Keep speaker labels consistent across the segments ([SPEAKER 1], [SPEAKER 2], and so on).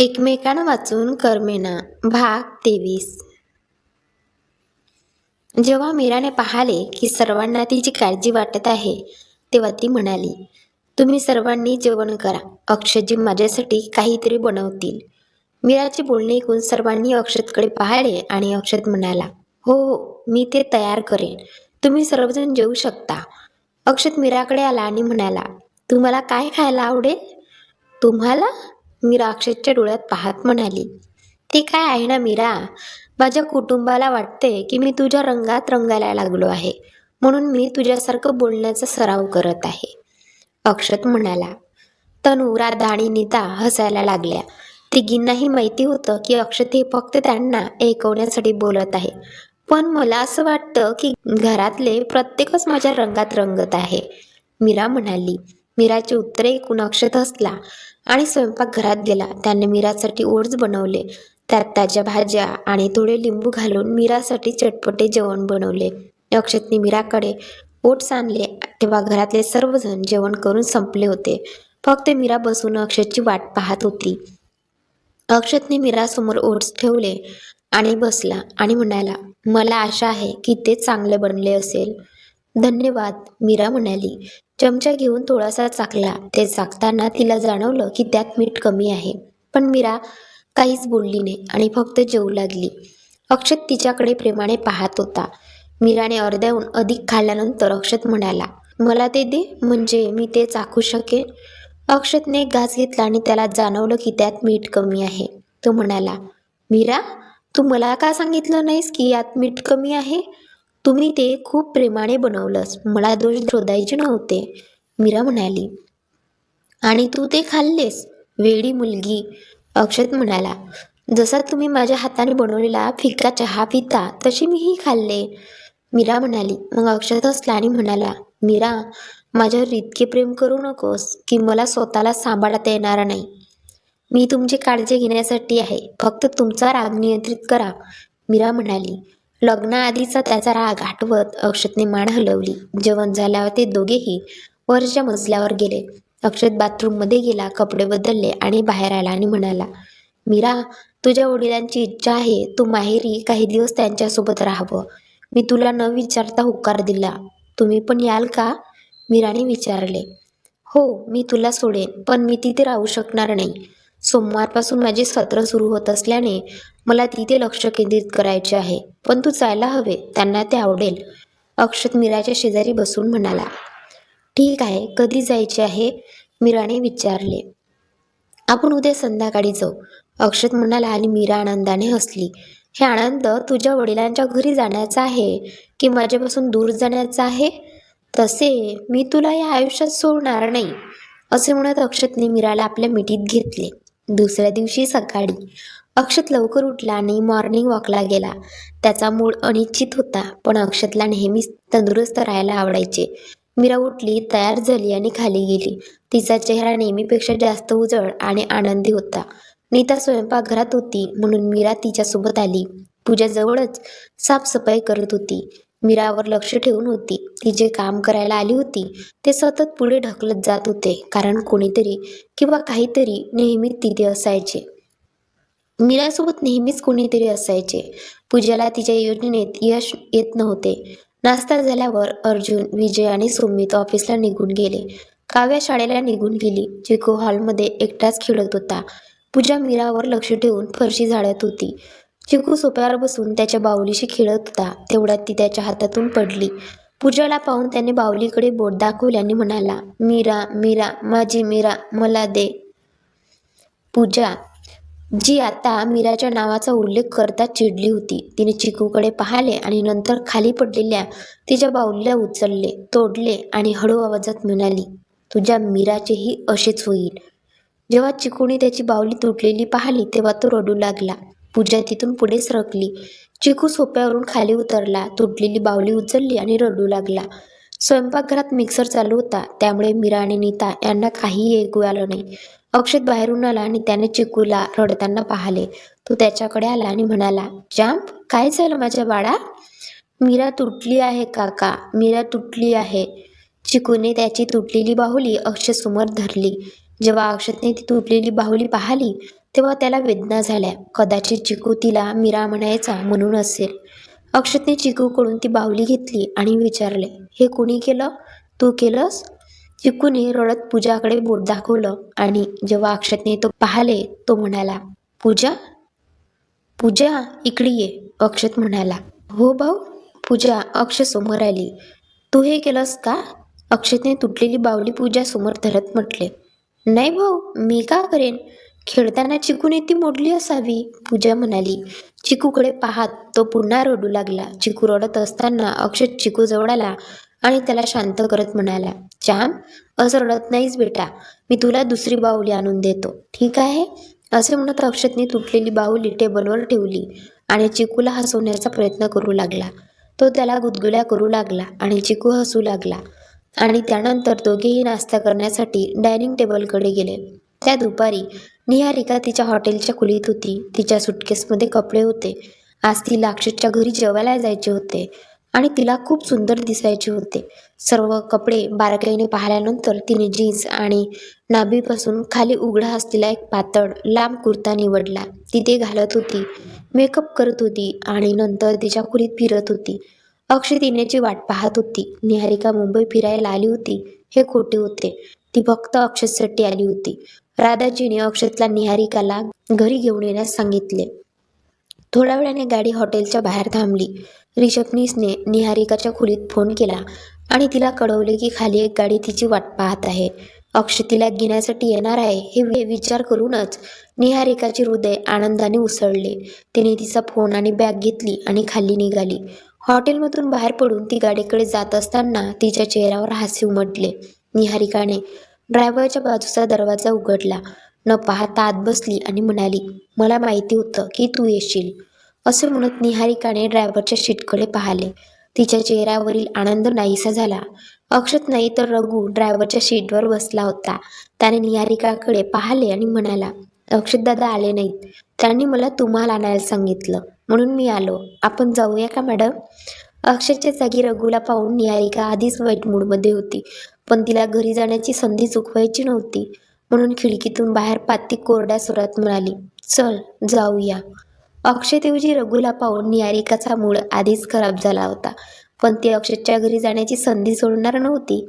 [SPEAKER 1] एकमेकांना वाचून करमेना. भाग तेवीस. जेव्हा मीराने पाहिले की सर्वांना तिची काळजी वाटत आहे तेव्हा ती म्हणाली तुम्ही सर्वांनी जेवण करा. अक्षयजी माझ्यासाठी काहीतरी बनवतील. मीराचे बोलणे ऐकून सर्वांनी अक्षतकडे पाहिले आणि अक्षत म्हणाला हो हो मी ते तयार करेन. तुम्ही सर्वजण जेवू शकता. अक्षत मीराकडे आला आणि म्हणाला तुम्हाला काय खायला आवडेल? तुम्हाला? मी राक्षसच्या डोळ्यात पाहत म्हणाली ते काय आहे ना मीरा? माझ्या कुटुंबाला वाटते की मी तुझ्या रंगात रंगायला लागलो आहे म्हणून मी तुझ्यासारखं बोलण्याचा सराव करत आहे. अक्षत म्हणाला तनू राधा आणि नीता हसायला लागल्या. तिघींनाही माहिती होतं की अक्षत हे फक्त त्यांना ऐकवण्यासाठी बोलत आहे. पण मला असं वाटतं की घरातले प्रत्येकच माझ्या रंगात रंगत आहे. मीरा म्हणाली मीराचे उत्तर ऐकून अक्षत हसला. आणि स्वयंपाकघरात गेला. त्याने मीरासाठी ओट्स बनवले त्यात ताज्या भाज्या आणि थोडे लिंबू घालून मीरासाठी चटपटे जेवण बनवले. अक्षतने मीराकडे ओट्स आणले तेव्हा घरातले सर्वजण जेवण करून संपले होते. फक्त मीरा बसून अक्षतची वाट पाहत होती. अक्षतने मीरासमोर ओट्स ठेवले आणि बसला आणि म्हणाला मला आशा आहे की ते चांगले बनले असेल. धन्यवाद मीरा म्हणाली. चमचा घेऊन थोडासा चाकला. ते चाकताना तिला जाणवलं की त्यात मीठ कमी आहे. पण मीरा काहीच बोलली नाही आणि फक्त जेवू लागली. अक्षत तिच्याकडे प्रेमाने पाहत होता. मीराने अर्ध्याहून अधिक खाल्ल्यानंतर अक्षत म्हणाला मला ते दे म्हणजे मी ते चाखू शकेन. अक्षतने घास घेतला आणि त्याला जाणवलं की त्यात मीठ कमी आहे. तो म्हणाला मीरा तू मला का सांगितलं नाहीस की यात मीठ कमी आहे? तुम्ही ते खूप प्रेमाने बनवलंस. मला दोष शोधायचे नव्हते. मीरा म्हणाली. आणि तू ते खाल्लेस? वेडी मुलगी अक्षत म्हणाला. जसा तुम्ही माझ्या हाताने बनवलेला फिका चहा पिता तशी मीही खाल्ले. मीरा म्हणाली. मग अक्षत हसला आणि म्हणाला मीरा माझ्यावर इतके प्रेम करू नकोस की मला स्वतःला सांभाळता येणार नाही. मी तुमची काळजी घेण्यासाठी आहे. फक्त तुमचा राग नियंत्रित करा. मीरा म्हणाली. लग्नाआधीचा त्याचा राग आठवत अक्षतने मान हलवली. जेवण झाल्यावर ते दोघेही वरच्या मजल्यावर गेले. अक्षत बाथरूममध्ये गेला कपडे बदलले आणि बाहेर आला आणि म्हणाला मीरा तुझ्या वडिलांची इच्छा आहे. तू माहेरी काही दिवस त्यांच्यासोबत राहावं. मी तुला न विचारता होकार दिला. तुम्ही पण याल का? मीराने विचारले. हो मी तुला सोडेन पण मी तिथे राहू शकणार नाही. सोमवारपासून माझे सत्र सुरू होत असल्याने मला तिथे लक्ष केंद्रित करायचे आहे. पण तू जायला हवे त्यांना ते आवडेल. अक्षत मीराच्या शेजारी बसून म्हणाला ठीक आहे कधी जायचे आहे? मीराने विचारले. आपण उद्या संध्याकाळी जाऊ. अक्षत म्हणाला आणि मीरा आनंदाने हसली. हे आनंद तुझ्या वडिलांच्या घरी जाण्याचा आहे की माझ्यापासून दूर जाण्याचा आहे? तसे मी तुला या आयुष्यात सोडणार नाही असे म्हणत अक्षतने मीराला आपल्या मिठीत घेतले. दुसऱ्या दिवशी सकाळी. अक्षत लवकर उठला आणि मॉर्निंग वॉकला गेला. त्याचा मूळ अनिश्चित होता पण अक्षतला नेहमीच तंदुरुस्त राहायला आवडायचे. मीरा उठली तयार झाली आणि खाली गेली. तिचा चेहरा नेहमीपेक्षा जास्त उजळ आणि आनंदी होता. नीता स्वयंपाकघरात होती म्हणून मीरा तिच्यासोबत आली. पूजा जवळच साफसफाई करत होती. मीरावर लक्ष ठेवून होती. ती जे काम करायला आली होती ते सतत पुढे ढकलत जात होते कारण कोणीतरी किंवा काहीतरी नेहमी तिथे असायचे. मीरासोबत नेहमीच कोणीतरी असायचे. पूजाला तिच्या योजनेत यश येत नव्हते. नाश्ता झाल्यावर अर्जुन विजय आणि सुमित ऑफिसला निघून गेले. काव्या शाळेला निघून गेली चिको हॉलमध्ये एकटाच खेळत होता. पूजा मीरावर लक्ष ठेवून फरशी झाडत होती. चिकू सोप्यावर बसून त्याच्या बाहुलीशी खेळत होता. तेवढ्यात ती त्याच्या हातातून पडली. पूजाला पाहून त्याने बाहुलीकडे बोट दाखवल्याने म्हणाला मीरा मीरा माझी मीरा मला दे. पूजा जी आता मीराच्या नावाचा उल्लेख करता चिडली होती. तिने चिकूकडे पाहिले आणि नंतर खाली पडलेल्या तिच्या बाहुलीला उचलले तोडले आणि हळू आवाजात म्हणाली तुझ्या मीराचेही असेच होईल. जेव्हा चिकूने त्याची बाहुली तुटलेली पाहिली तेव्हा तो रडू लागला. पूजा तिथून पुढे सरकली. चिकू सोप्यावरून खाली उतरला तुटलेली बाहुली उचलली आणि रडू लागला. स्वयंपाकघरात मिक्सर चालू होता त्यामुळे मीरा आणि नीता यांना काहीही ऐकू आलं नाही. अक्षत बाहेरून आला आणि त्याने चिकूला रडताना पाहिले. तो त्याच्याकडे आला आणि म्हणाला जांप काय झालं माझ्या बाळा? मीरा तुटली आहे काका मीरा तुटली आहे. चिकूने त्याची तुटलेली बाहुली अक्षतसमोर धरली. जेव्हा अक्षतने ती तुटलेली बाहुली पाहिली तेव्हा त्याला वेदना झाल्या. कदाचित चिकू तिला मीरा म्हणायचा म्हणून असेल. अक्षतने चिकूकडून ती बाहुली घेतली आणि विचारले हे कोणी केलं? तू केलंस? चिकूने रडत पूजाकडे बोट दाखवलं आणि जेव्हा अक्षतने तो पाहिले तो म्हणाला पूजा? पूजा इकडे ये अक्षत म्हणाला. हो भाऊ. पूजा अक्षय समोर आली. तू हे केलंस का? अक्षतने तुटलेली बावली पूजा समोर धरत म्हटले नाही भाऊ मी का करेन? खेळताना चिकूने ती मोडली असावी. पूजा म्हणाली चिकूकडे पाहत तो पुन्हा रडू लागला. चिकू रडत असताना अक्षत चिकू जवळ आला आणि त्याला शांत करत म्हणाला चाम असं रडत नाहीच बेटा. मी तुला दुसरी बाहुली आणून देतो. ठीक आहे? असे म्हणत अक्षतने तुटलेली बाहुली टेबलवर ठेवली आणि चिकूला हसवण्याचा प्रयत्न करू लागला. तो त्याला गुदगुल्या करू लागला आणि चिकू हसू लागला आणि त्यानंतर दोघेही नाश्ता करण्यासाठी डायनिंग टेबलकडे गेले. त्या दुपारी निहारिका तिच्या हॉटेलच्या खोलीत होती. तिच्या सुटकेसमध्ये कपडे होते. आज तिला अक्षतच्या घरी जेवायला जायचे होते आणि तिला खूप सुंदर दिसायचे होते. सर्व कपडे बारकाईने पाहिल्यानंतर तिने जीन्स आणि नाभीपासून खाली उघडा असलेला एक पातळ लांब कुर्ता निवडला. ती ते घालत होती. मेकअप करत होती आणि नंतर तिच्या खोलीत फिरत होती. अक्षय येण्याची वाट पाहत होती. निहारिका मुंबई फिरायला आली होती. हे खोटे होते. ती फक्त अक्षतसाठी आली होती. राधाजीने अक्षतला निहारिकाला घरी घेऊन येण्यास सांगितले. थोड्या वेळाने गाडी हॉटेलच्या बाहेर थांबली. रिसेप्शनिस्टने निहारिकाच्या खोलीत फोन केला आणि तिला कळवले की खाली एक गाडी तिची वाट पाहत आहे. अक्षय तिला घेण्यासाठी येणार आहे हे विचार करूनच निहारिकाचे हृदय आनंदाने उसळले. तिने तिचा फोन आणि बॅग घेतली आणि खाली निघाली. हॉटेलमधून बाहेर पडून ती गाडीकडे जात असताना तिच्या चेहऱ्यावर हास्य उमटले. निहारिकाने ड्रायव्हरच्या बाजूचा दरवाजा उघडला. न पाहता आत बसली आणि म्हणाली मला माहिती होतं की तू येशील. असे म्हणत निहारिकाने ड्रायव्हरच्या शीटकडे पाहिले. तिच्या चेहऱ्यावरील आनंद नाहीसा झाला. अक्षत नाही तर रघु ड्रायव्हरच्या शीटवर बसला होता. त्याने निहारिकाकडे पाहिले आणि म्हणाला अक्षत दादा आले नाहीत. त्यांनी मला तुम्हाला आणायला सांगितलं. म्हणून मी आलो. आपण जाऊया का मॅडम? अक्षयच्या जागी रघुला पाहून निहारिका आधीच वाईट मूडमध्ये होती. पण तिला घरी जाण्याची संधी चुकवायची नव्हती. म्हणून खिडकीतून बाहेर पाती कोरड्या सुरात म्हणाली चल जाऊया. अक्षयदेवजी रघुला पाहून निहारिकाचा मूळ आधीच खराब झाला होता. पण ती अक्षयच्या घरी जाण्याची संधी सोडणार नव्हती.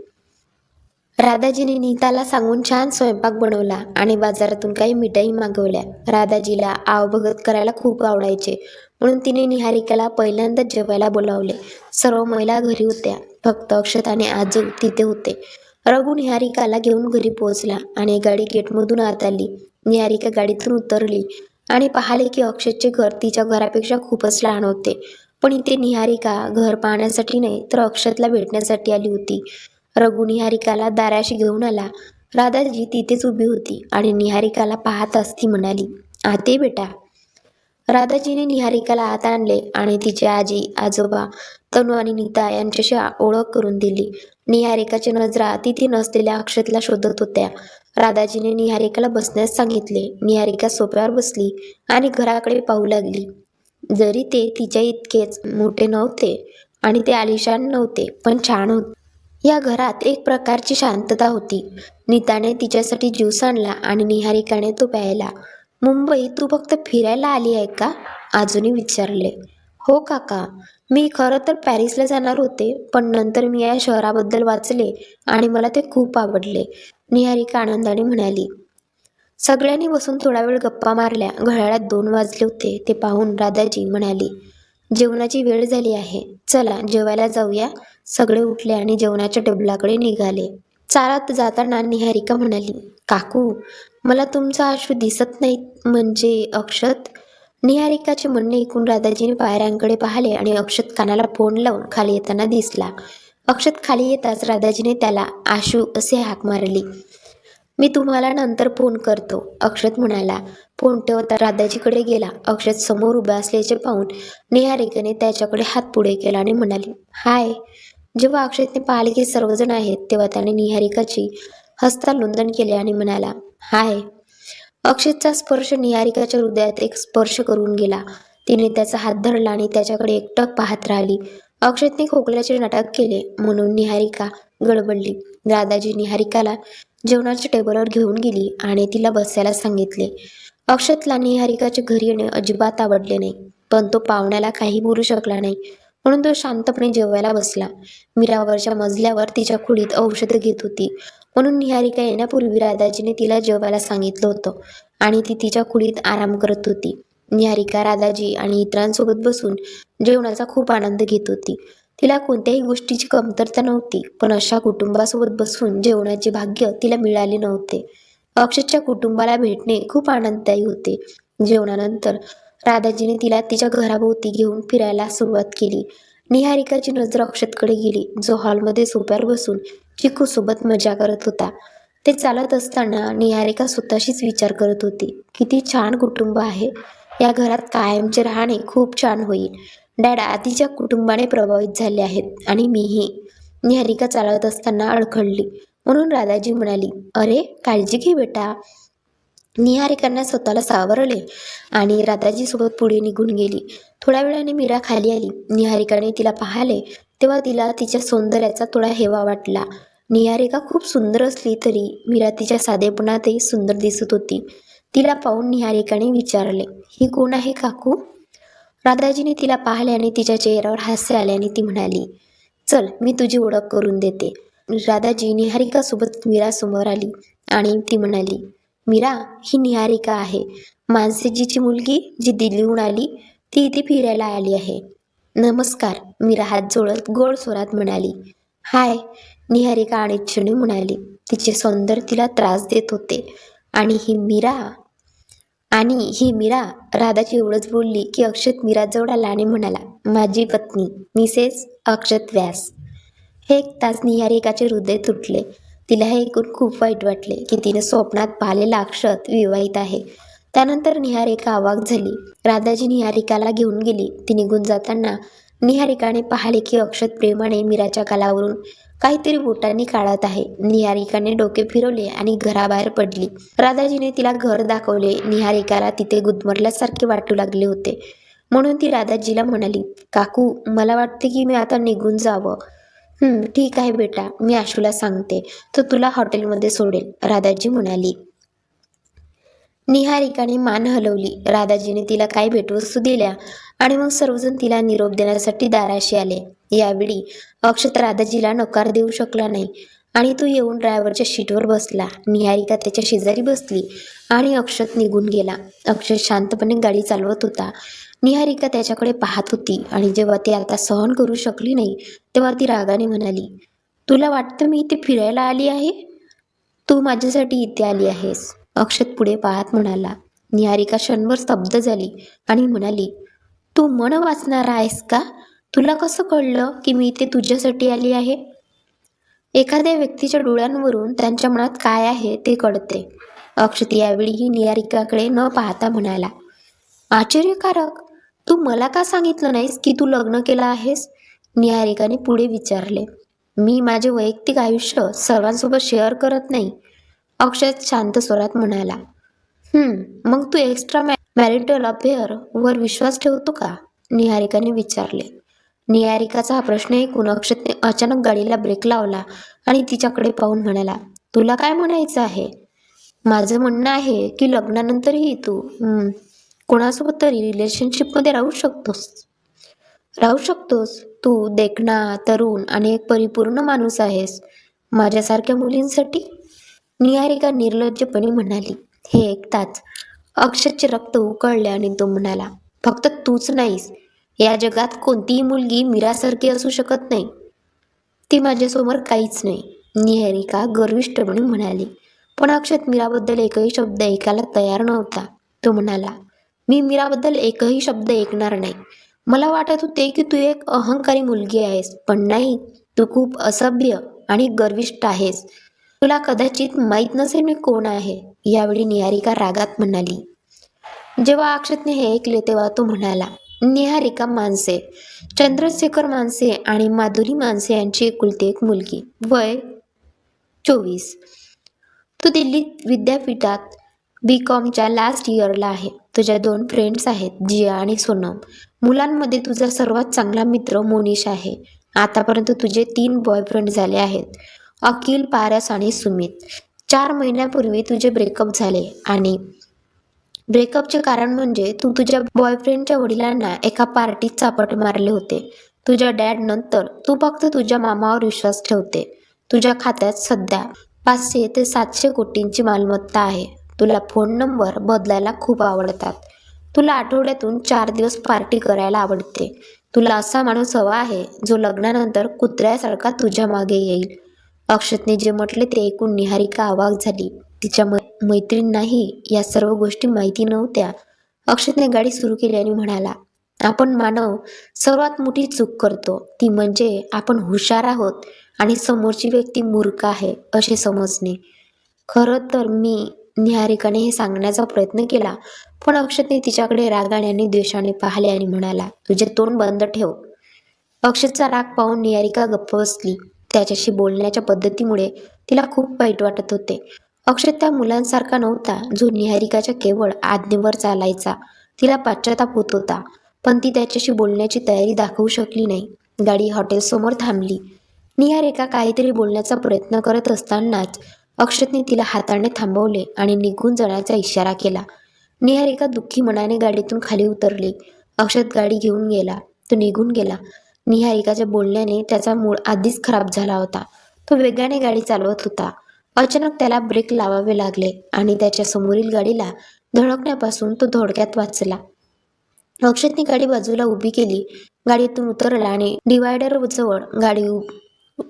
[SPEAKER 1] राधाजीने नीताला सांगून छान स्वयंपाक बनवला आणि बाजारातून काही मिठाई मागवल्या. राधाजीला आवभगत करायला खूप आवडायचे. म्हणून तिने निहारिकाला पहिल्यांदाच जेवायला बोलावले. सर्व महिला घरी होत्या. फक्त अक्षत आणि आजू तिथे होते. रघु निहारिकाला घेऊन घरी पोहोचला आणि गाडी गेटमधून आत आली निहारिका गाडीतून उतरली आणि पाहिले की अक्षतचे घर तिच्या घरापेक्षा खूपच लहान होते. पण इथे निहारिका घर पाहण्यासाठी नाही तर अक्षतला भेटण्यासाठी आली होती. रघु निहारिकाला दाराशी घेऊन आला. राधाजी तिथेच उभी होती आणि निहारिकाला पाहताच ती म्हणाली आते बेटा. राधाजीने निहारिकाला आत आणले आणि तिचे आजी आजोबा तनू आणि नीता यांच्याशी ओळख करून दिली. निहारिकाची नजरा तिथे नसलेल्या अक्षतला शोधत होत्या. राधाजीने निहारिकाला बसण्यास सांगितले. निहारिका सोप्यावर बसली आणि घराकडे पाहू लागली. जरी ते तिच्या इतकेच मोठे नव्हते आणि ते आलिशान नव्हते पण छान होते. या घरात एक प्रकारची शांतता होती. नीताने तिच्यासाठी ज्यूस आणला आणि निहारिकाने तो प्यायला मुंबई तू फक्त फिरायला आली आहे का? आजूने विचारले. हो काका. मी खरं तर पॅरिसला जाणार होते पण नंतर मी या शहराबद्दल वाचले आणि मला ते खूप आवडले निहारिका आनंदाने म्हणाली. सगळ्यांनी बसून थोडा वेळ गप्पा मारल्या. घड्याळात दोन वाजले होते. ते पाहून राधाजी म्हणाली जेवणाची वेळ झाली आहे. चला जेवायला जाऊया. सगळे उठले आणि जेवणाच्या टेबलाकडे निघाले. चारात जाताना निहारिका म्हणाली काकू मला तुमचा आशू दिसत नाही म्हणजे अक्षत? निहारिकाचे म्हणणे ऐकून राधाजीने पायऱ्यांकडे पाहिले आणि अक्षत कानाला फोन लावून खाली येताना दिसला. अक्षत खाली येताच राधाजीने त्याला आशू असे हाक मारली. मी तुम्हाला नंतर फोन करतो. अक्षत म्हणाला. फोन ठेवता राधाजीकडे गेला. अक्षत समोर उभा असल्याचे पाहून निहारिकेने त्याच्याकडे हात पुढे केला आणि म्हणाली हाय. जेव्हा अक्षतने पाहिले की सर्वजण आहेत तेव्हा त्याने निहारिकाची हस्तालुंदन केले आणि म्हणाला हाय. अक्षतचा स्पर्श निहारिकाच्या हृदयात एक स्पर्श करून गेला. तिने त्याचा हात धरला आणि त्याच्याकडे एकटक पाहत राहिली. अक्षतने खोकल्याचे नाटक केले. म्हणून निहारिका गडबडली. दादाजी निहारिकाला जेवणाच्या टेबलवर घेऊन गेली आणि तिला बसायला सांगितले अक्षतला निहारिकाच्या घरी येणे अजिबात आवडले नाही पण तो पाहुण्याला काही बोलू शकला नाही म्हणून तो शांतपणे जेवायला बसला. मीरावरच्या मजल्यावर तिच्या खोलीत औषधं घेत होती. म्हणून निहारिका येण्यापूर्वी राधाजीने तिला जेवायला सांगितलं होतं आणि ती तिच्या खोलीत आराम करत होती. निहारिका राधाजी आणि इतरांसोबत बसून जेवणाचा खूप आनंद घेत होती. तिला कोणत्याही गोष्टीची कमतरता नव्हती पण अशा कुटुंबासोबत बसून जेवणाचे भाग्य तिला मिळाले नव्हते. अक्षतच्या कुटुंबाला भेटणे खूप आनंददायी होते. जेवणानंतर राधाजीने तिला तिच्या घराभोवती घेऊन फिरायला सुरुवात केली. निहारिकाची नजर अक्षतकडे गेली जो हॉलमध्ये सोप्यावर बसून चिकूसोबत मजा करत होता. ते चालत असताना निहारिका स्वतःशीच विचार करत होती किती छान कुटुंब आहे. या घरात कायमचे राहणे खूप छान होईल. डॅड आधीच्या कुटुंबाने प्रभावित झाले आहेत आणि मीही. निहारिका चालवत असताना अडखळली. म्हणून राधाजी म्हणाली अरे काळजी घे बेटा. निहारिकांना स्वतःला सावरले आणि राधाजीसोबत पुढे निघून गेली. थोड्या वेळाने मीरा खाली आली. निहारिकाने तिला पाहिले तेव्हा तिला तिच्या सौंदर्याचा थोडा हेवा वाटला. निहारिका खूप सुंदर असली तरी मीरा तिच्या साधेपणातही सुंदर दिसत होती. तिला पाहून निहारिकाने विचारले ही कोण आहे काकू? राधाजीने तिला पाहिले आणि तिच्या चेहऱ्यावर हास्य आले आणि ती म्हणाली चल मी तुझी ओळख करून देते. राधाजी निहारिकासोबत मीरासमोर आली आणि ती म्हणाली मीरा ही निहारिका आहे. मानसेजीची मुलगी जी दिल्लीहून आली ती इथे फिरायला आली आहे. नमस्कार मीरा हात जोडत गोड स्वरात म्हणाली. हाय निहारिका अनिच्छेने म्हणाली. तिचे सौंदर्य तिला त्रास देत होते आणि ही मीरा आणि ही मीरा राधाची एवढंच बोलली की अक्षत मीराजवळ आला आणि म्हणाला माझी पत्नी मिसेस अक्षत व्यास. हे एक तास निहारिकाचे हृदय तुटले. तिला हे ऐकून खूप वाईट वाटले की तिने स्वप्नात पाहिलेला अक्षत विवाहित आहे. त्यानंतर निहारिका आवाक झाली. राधाजी निहारिकाला घेऊन गेली. ती निघून जाताना निहारिकाने पाहिले की अक्षत प्रेमाने मीराच्या गालावरून काहीतरी बोटांनी काढत आहे. निहारिकाने डोके फिरवले आणि घराबाहेर पडली. राधाजीने तिला घर दाखवले. निहारिकाला तिथे गुदमरल्यासारखे वाटू लागले होते. म्हणून ती राधाजीला म्हणाली काकू मला वाटते की मी आता निघून जावं. ठीक आहे बेटा मी आशूला सांगते. तो तुला हॉटेलमध्ये सोडेल राधाजी म्हणाली. निहारिकाने मान हलवली. राधाजीने तिला काही भेटवस्तू दिल्या आणि मग सर्वजण तिला निरोप देण्यासाठी दाराशी आले. यावेळी अक्षत राधाजीला नकार देऊ शकला नाही. आणि तो येऊन ड्रायव्हरच्या शीटवर बसला. निहारिका त्याच्या शेजारी बसली आणि अक्षत निघून गेला. अक्षत शांतपणे गाडी चालवत होता. निहारिका त्याच्याकडे पाहत होती आणि जेव्हा ती आता सहन करू शकली नाही तेव्हा ती रागाने म्हणाली तुला वाटतं मी इथे फिरायला आली आहे? तू माझ्यासाठी इथे आली आहेस. अक्षत पुढे पाहत म्हणाला. निहारिका क्षणभर स्तब्ध झाली आणि म्हणाली तू मन वाचणार आहेस का? तुला कसं कळलं की मी इथे तुझ्यासाठी आली आहे? एखाद्या व्यक्तीच्या डोळ्यांवरून त्यांच्या मनात काय आहे ते कळते. अक्षत यावेळीही निहारिकाकडे न पाहता म्हणाला आश्चर्यकारक! तू मला का सांगितलं नाहीस की तू लग्न केलं आहेस? निहारिकाने पुढे विचारले मी माझे वैयक्तिक आयुष्य सर्वांसोबत शेअर करत नाही. अक्षत शांत स्वरात म्हणाला मग तू एक्स्ट्रा मॅ मॅरिटल अफेअर वर विश्वास ठेवतो का? निहारिकाने विचारले निहारिकाचा हा प्रश्न ऐकून अक्षतने अचानक गाडीला ब्रेक लावला आणि तिच्याकडे पाहून म्हणाला तुला काय म्हणायचं आहे? माझं म्हणणं आहे की लग्नानंतरही तू कोणासोबत तरी रिलेशनशिपमध्ये राहू शकतोस. राहू शकतोस. तू देखणा तरुण आणि एक परिपूर्ण माणूस आहेस माझ्यासारख्या मुलींसाठी. निहारिका निर्लज्जपणे म्हणाली हे ऐकताच अक्षतचे रक्त उकळले आणि तो म्हणाला फक्त तूच नाहीस या जगात कोणतीही मुलगी मीरासारखी असू शकत नाही. ती माझ्यासमोर काहीच नाही निहारिका गर्विष्ठपणे म्हणाली. पण अक्षत मीराबद्दल एकही शब्द ऐकायला तयार नव्हता. तो म्हणाला मी मीराबद्दल एकही शब्द ऐकणार नाही. मला वाटत होते की तू एक अहंकारी मुलगी आहेस पण नाही तू खूप असभ्य आणि गर्विष्ठ आहेस. तुला कदाचित माहीत नसेल मी कोण आहे यावेळी निहारिका रागात म्हणाली. जेव्हा अक्षतने हे ऐकले तेव्हा तो म्हणाला निहारिका मानसे चंद्रशेखर मानसे आणि माधुरी मानसे यांची एकुलती एक मुलगी. वय चोवीस. तू दिल्ली विद्यापीठात बी कॉमच्या लास्ट इयरला आहे. तुझ्या दोन फ्रेंड्स आहेत जिया आणि सोनम. मुलांमध्ये तुझा सर्वात चांगला मित्र मोनिश आहे. आतापर्यंत तुझे तीन बॉयफ्रेंड झाले आहेत. अखिल पारस आणि सुमित. चार महिन्यापूर्वी तुझे ब्रेकअप झाले आणि ब्रेकअपचे कारण म्हणजे तू तुझ्या बॉयफ्रेंडच्या वडिलांना एका पार्टीत चापट मारले होते. तुझ्या डॅड नंतर तू फक्त तुझ्या मामावर विश्वास ठेवते. तुझ्या खात्यात सध्या पाचशे ते सातशे कोटींची मालमत्ता आहे. तुला फोन नंबर बदलायला खूप आवडतात. तुला आठवड्यातून चार दिवस पार्टी करायला आवडते. तुला असा माणूस हवा आहे जो लग्नानंतर कुत्र्यासारखा तुझ्या मागे येईल. अक्षतने जे म्हटले ते ऐकून निहारिका अवाक झाली. तिच्या मै मैत्रिणींनाही या सर्व गोष्टी माहिती नव्हत्या. अक्षतने गाडी सुरू केली आणि म्हणाला आपण मानव सर्वात मोठी चूक करतो. ती म्हणजे आपण हुशार आहोत आणि समोरची व्यक्ती मूर्ख आहे असे समजणे. खरं तर मी निहारिकाने हे सांगण्याचा प्रयत्न केला पण अक्षतने तिच्याकडे रागाने आणि द्वेषाने पाहिले आणि म्हणाला तुझे तोंड बंद ठेव. अक्षतचा राग पाहून निहारिका गप्प बसली. त्याच्याशी बोलण्याच्या पद्धतीमुळे तिला खूप वाईट वाटत होते. अक्षत त्या मुलांसारखा नव्हता जो निहारिकाच्या केवळ आज्ञेवर चालायचा. तिला पाश्चाताप होत होता पण ती त्याच्याशी बोलण्याची तयारी दाखवू शकली नाही. गाडी हॉटेलसमोर थांबली. निहारिका काहीतरी बोलण्याचा प्रयत्न करत असतानाच अक्षतने तिला हाताने थांबवले आणि निघून जाण्याचा इशारा केला. निहारिका दुःखी मनाने गाडीतून खाली उतरली. अक्षत गाडी घेऊन गेला. तो निघून गेला. निहारिकाच्या बोलण्याने त्याचा मूळ आधीच खराब झाला होता. तो वेगाने गाडी चालवत होता. अचानक त्याला ब्रेक लावावे लागले आणि त्याच्या समोरील गाडीला धडकण्यापासून तो धोडक्यात वाचला. अक्षतने गाडी बाजूला उभी केली. गाडीतून उतरला आणि डिवायडर जवळ गाडी उ-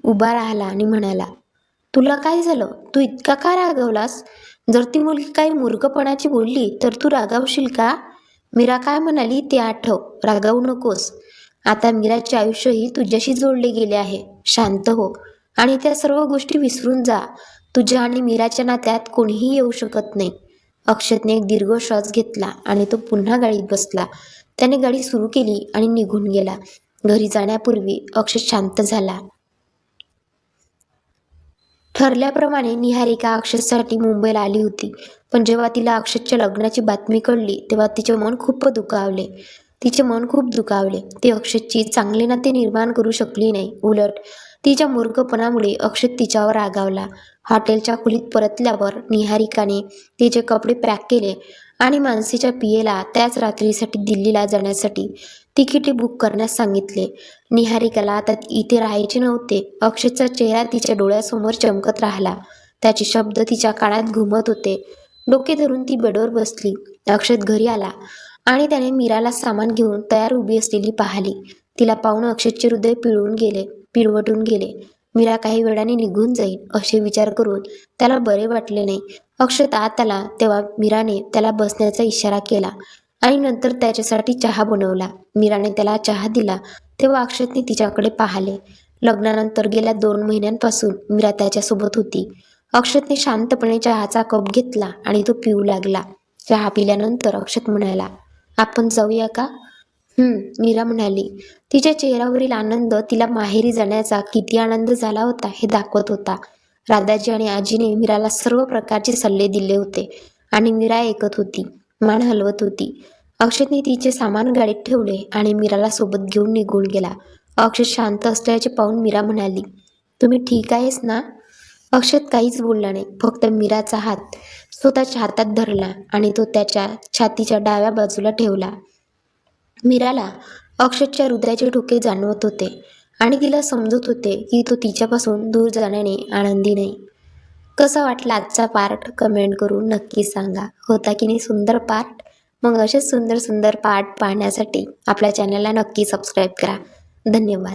[SPEAKER 1] उभा राहिला आणि म्हणाला तुला काय झालं? तू इतका का रागवलास? जर ती मुलगी काही मूर्खपणाची बोलली तर तू रागावशील का? मीरा काय म्हणाली ते आठव. रागावू नकोस. आता मीराचे आयुष्यही तुझ्याशी जोडले गेले आहे. शांत हो आणि त्या सर्व गोष्टी विसरून जा. तुझ्या आणि मीराच्या नात्यात कोणीही येऊ शकत नाही. अक्षतने एक दीर्घ श्वास घेतला आणि तो पुन्हा गाडीत बसला. त्याने गाडी सुरू केली आणि निघून गेला. घरी जाण्यापूर्वी अक्षत शांत झाला. ठरल्याप्रमाणे निहारिका अक्षतसाठी मुंबईला आली होती. पण जेव्हा तिला अक्षतच्या लग्नाची बातमी कळली तेव्हा तिचे मन खूप दुखावले. तिचे मन खूप दुखावले. ती अक्षतची चांगले नाते निर्माण करू शकली नाही. उलट तिच्या मूर्खपणामुळे अक्षत तिच्यावर रागावला. हॉटेलच्या खोलीत परतल्यावर निहारिकाने तिचे कपडे पॅक केले आणि मानसीच्या पियेला त्याच रात्रीसाठी दिल्लीला जाण्यासाठी तिकिटे बुक करण्यास सांगितले. निहारिकाला आता इथे राहायचे नव्हते. अक्षयचा चेहरा तिच्या डोळ्यासमोर चमकत राहिला. त्याचे शब्द तिच्या काळात घुमत होते. डोके धरून ती बेडवर बसली. अक्षत घरी आला आणि त्याने मीराला सामान घेऊन तयार उभी असलेली पाहिली. तिला पाहून अक्षतचे हृदय पिळून गेले. पिरवटून गेले. मीरा काही वेळाने निघून जाईल असे विचार करून त्याला बरे वाटले नाही. अक्षत त्याला तेव्हा मीराने त्याला बसण्याचा इशारा केला आणि नंतर त्याच्यासाठी चहा बनवला. मीराने त्याला चहा दिला तेव्हा अक्षतने तिच्याकडे पाहिले. लग्नानंतर गेल्या दोन महिन्यांपासून मीरा त्याच्यासोबत होती. अक्षतने शांतपणे चहाचा कप घेतला आणि तो पिऊ लागला. चहा पिल्यानंतर अक्षत म्हणाला आपण जाऊया का? हम्म मीरा म्हणाली तिच्या चेहऱ्यावरील आनंद तिला माहेरी जाण्याचा किती आनंद झाला होता हे दाखवत होता. राधाजी आणि आजीने मीराला सर्व प्रकारचे सल्ले दिले होते आणि मीरा ऐकत होती मान हलवत होती. अक्षतने तिचे सामान गाडीत ठेवले आणि मीराला सोबत घेऊन निघून गेला. अक्षत शांत असल्याचे पाहून मीरा म्हणाली तुम्ही ठीक आहेस ना? अक्षत काहीच बोलला नाही फक्त मीराचा हात स्वतःच्या हातात धरला आणि तो त्याच्या छातीच्या डाव्या बाजूला ठेवला. मीराला अक्षतच्या हृदयाचे ठोके जाणवत होते आणि तिला समजत होते की तो तिच्यापासून दूर जाण्याने आनंदी नाही. कसा वाटला आजचा पार्ट कमेंट करून नक्की सांगा. होता की नाही सुंदर पार्ट? मग असेच सुंदर सुंदर पार्ट पाहण्यासाठी आपल्या चॅनलला नक्की सबस्क्राईब करा. धन्यवाद.